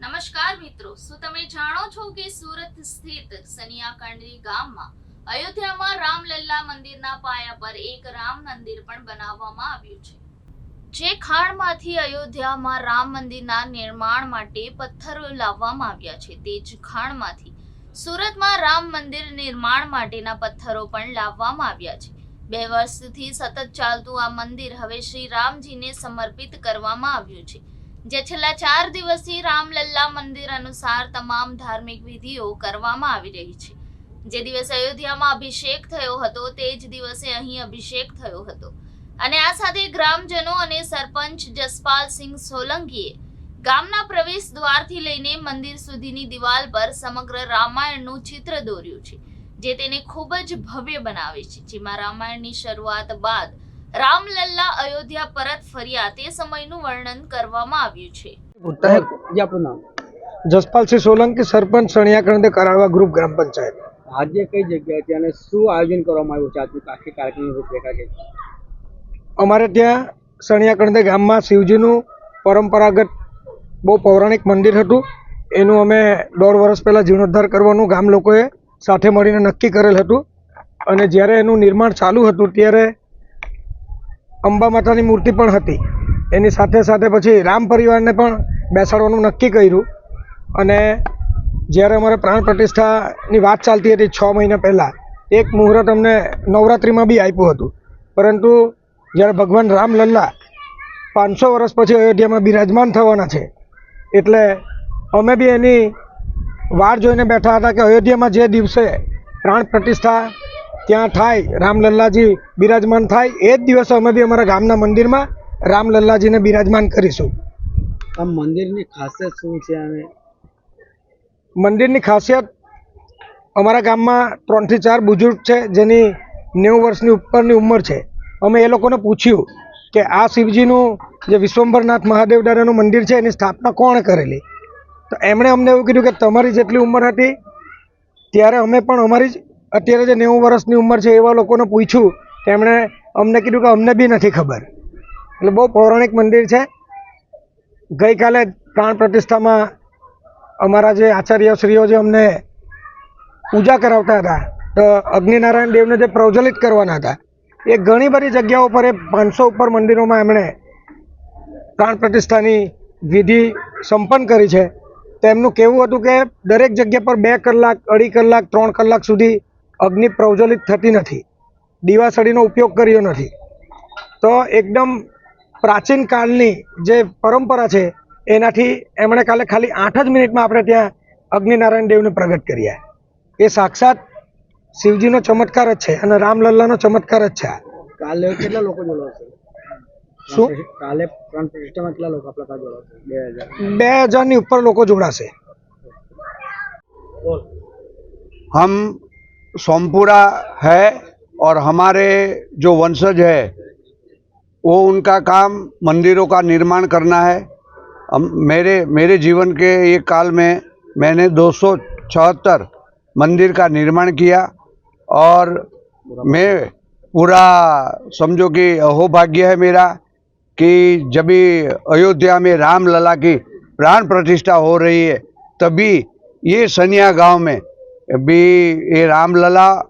નમસ્કાર મિત્રો. શું તમે જાણો છો કે સુરત સ્થિત સનિયાકંડી ગામમાં અયોધ્યામાં રામલલ્લા મંદિરના પાયા પર એક રામ મંદિર પણ બનાવવામાં આવ્યું છે? જે ખાણમાંથી અયોધ્યામાં રામ મંદિરના નિર્માણ માટે પથ્થરો લાવવામાં આવ્યા છે, તે જ ખાણમાંથી સુરતમાં રામ મંદિર નિર્માણ માટેના પથ્થરો પણ લાવવામાં આવ્યા છે. બે વર્ષથી સતત ચાલતું આ મંદિર હવે શ્રી રામજીને સમર્પિત કરવામાં આવ્યું છે. જે છેલ્લા ચાર દિવસથી રામલલ્લા મંદિર અનુસાર તમામ ધાર્મિક વિધિઓ કરવામાં આવી રહી છે. જે દિવસે અયોધ્યામાં અભિષેક થયો હતો, તે જ દિવસે અહીં અભિષેક થયો હતો. અને આ સાથે ગ્રામજનો અને સરપંચ જસપાલસિંહ સોલંકીએ ગામના પ્રવેશ દ્વારથી લઈને મંદિર સુધીની દિવાલ પર સમગ્ર રામાયણનું ચિત્ર દોર્યું છે, જે તેને ખૂબ જ ભવ્ય બનાવે છે. જેમાં રામાયણની શરૂઆત બાદ રામલલ્લા અયોધ્યા પરત ફર્યા. તે સમયનું વર્ણન કરવામાં આવ્યું છે. આપણું નામ? જસપાલસિંહ સોલંકી સરપંચ સણિયાકરણદે કરાડવા ગ્રુપ ગ્રામ પંચાયત. આજે કઈ જગ્યાએ છે અને શું આયોજન કરવામાં આવ્યું છે? આજની આખી કાર્યક્રમની રૂપરેખા છે. અમારે ત્યાં સણિયાકરણદે ગામમાં શિવજીનું પરંપરાગત બહુ પૌરાણિક મંદિર હતું. એનું અમે દોઢ વર્ષ પહેલાં જીર્ણોદ્ધાર કરવાનું ગામ લોકોએ સાથે મળીને નક્કી કરેલ હતું. અને જ્યારે એનું નિર્માણ ચાલુ હતું ત્યારે અંબા માતાની મૂર્તિ પણ હતી. એની સાથે સાથે પછી રામ પરિવારને પણ બેસાડવાનું નક્કી કર્યું. અને જ્યારે અમારે પ્રાણ પ્રતિષ્ઠાની વાત ચાલતી હતી છ મહિના પહેલાં, એક મુહૂર્ત અમને નવરાત્રિમાં બી આપ્યું હતું. પરંતુ જ્યારે ભગવાન રામ લલ્લા પાંચસો વર્ષ પછી અયોધ્યામાં બિરાજમાન થવાના છે, એટલે અમે બી એની વાર જોઈને બેઠા હતા કે અયોધ્યામાં જે દિવસે પ્રાણ પ્રતિષ્ઠા ત્યાં થાય રામલલ્લાજી બિરાજમાન થાય એ જ દિવસે અમે બી અમારા ગામના મંદિરમાં રામલલ્લાજીને બિરાજમાન કરીશું. આ મંદિરની ખાસિયત શું છે અને? મંદિરની ખાસિયત અમારા ગામમાં ત્રણથી ચાર બુજુર્ગ છે જેની નેવું વર્ષની ઉપરની ઉંમર છે. અમે એ લોકોને પૂછ્યું કે આ શિવજીનું જે વિશ્વંભરનાથ મહાદેવ દાદાનું મંદિર છે એની સ્થાપના કોણે કરેલી? તો એમણે અમને એવું કીધું કે તમારી જેટલી ઉંમર હતી ત્યારે અમે પણ અમારી જ અત્યારે જે નેવું વર્ષની ઉંમર છે એવા લોકોને પૂછ્યું, તેમણે અમને કીધું કે અમને બી નથી ખબર. એટલે બહુ પૌરાણિક મંદિર છે. ગઈકાલે પ્રાણ પ્રતિષ્ઠામાં અમારા જે આચાર્યશ્રીઓ જે અમને પૂજા કરાવતા હતા, તો અગ્નિનારાયણ દેવને જે પ્રજ્વલિત કરવાના હતા, એ ઘણી બધી જગ્યાઓ પર એ પાંચસો ઉપર મંદિરોમાં એમણે પ્રાણ પ્રતિષ્ઠાની વિધિ સંપન્ન કરી છે. તેમનું કહેવું હતું કે દરેક જગ્યા પર બે કલાક, અઢી કલાક, ત્રણ કલાક સુધી અગ્નિ પ્રજ્વલિત થતી નથી. દીવાસળીનો ઉપયોગ કર્યો નથી. તો એકદમ પ્રાચીન કાળની જે પરંપરા છે એનાથી એમણે કાલે ખાલી આઠ જ મિનિટમાં આપણે ત્યાં અગ્નિનારાયણ દેવને પ્રગટ કર્યા. એ સાક્ષાત શિવજીનો ચમત્કાર જ છે અને રામલલ્લાનો ચમત્કાર જ છે કાલે કેટલા લોકો જોડાશે શું? કાલે પ્રાણ પ્રતિષ્ઠામાં કેટલા લોકો આપણા જોડાશે? બે હજાર. બે હજારની ઉપર લોકો જોડાશે. हम सोमपुरा है और हमारे जो वंशज है, वो उनका काम मंदिरों का निर्माण करना है। मेरे मेरे जीवन के एक काल में मैंने दो मंदिर का निर्माण किया और मैं पूरा, समझो कि अहोभाग्य है मेरा कि जब भी अयोध्या में रामलला की प्राण प्रतिष्ठा हो रही है, तभी ये सनिया गाँव में भी ये रामलला,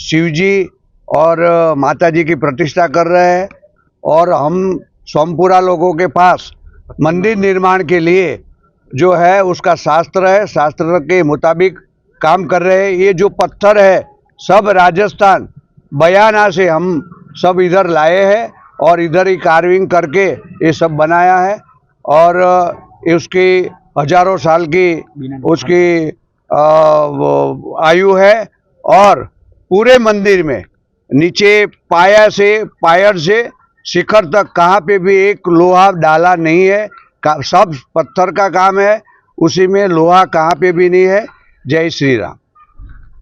शिवजी और माता जी की प्रतिष्ठा कर रहे हैं और हम सोमपुरा लोगों के पास मंदिर निर्माण के लिए जो है उसका शास्त्र है, शास्त्र के मुताबिक काम कर रहे हैं। ये जो पत्थर है, सब राजस्थान, बयाना से हम सब इधर लाए हैं और इधर ही कार्विंग करके ये सब बनाया है और उसकी हज़ारों साल की, उसकी आयु है और पूरे मंदिर में नीचे पाया से, पायर से शिखर तक कहाँ पे भी एक लोहा डाला नहीं है। सब पत्थर का काम है, उसी में लोहा कहाँ पे भी नहीं है। जय श्री राम।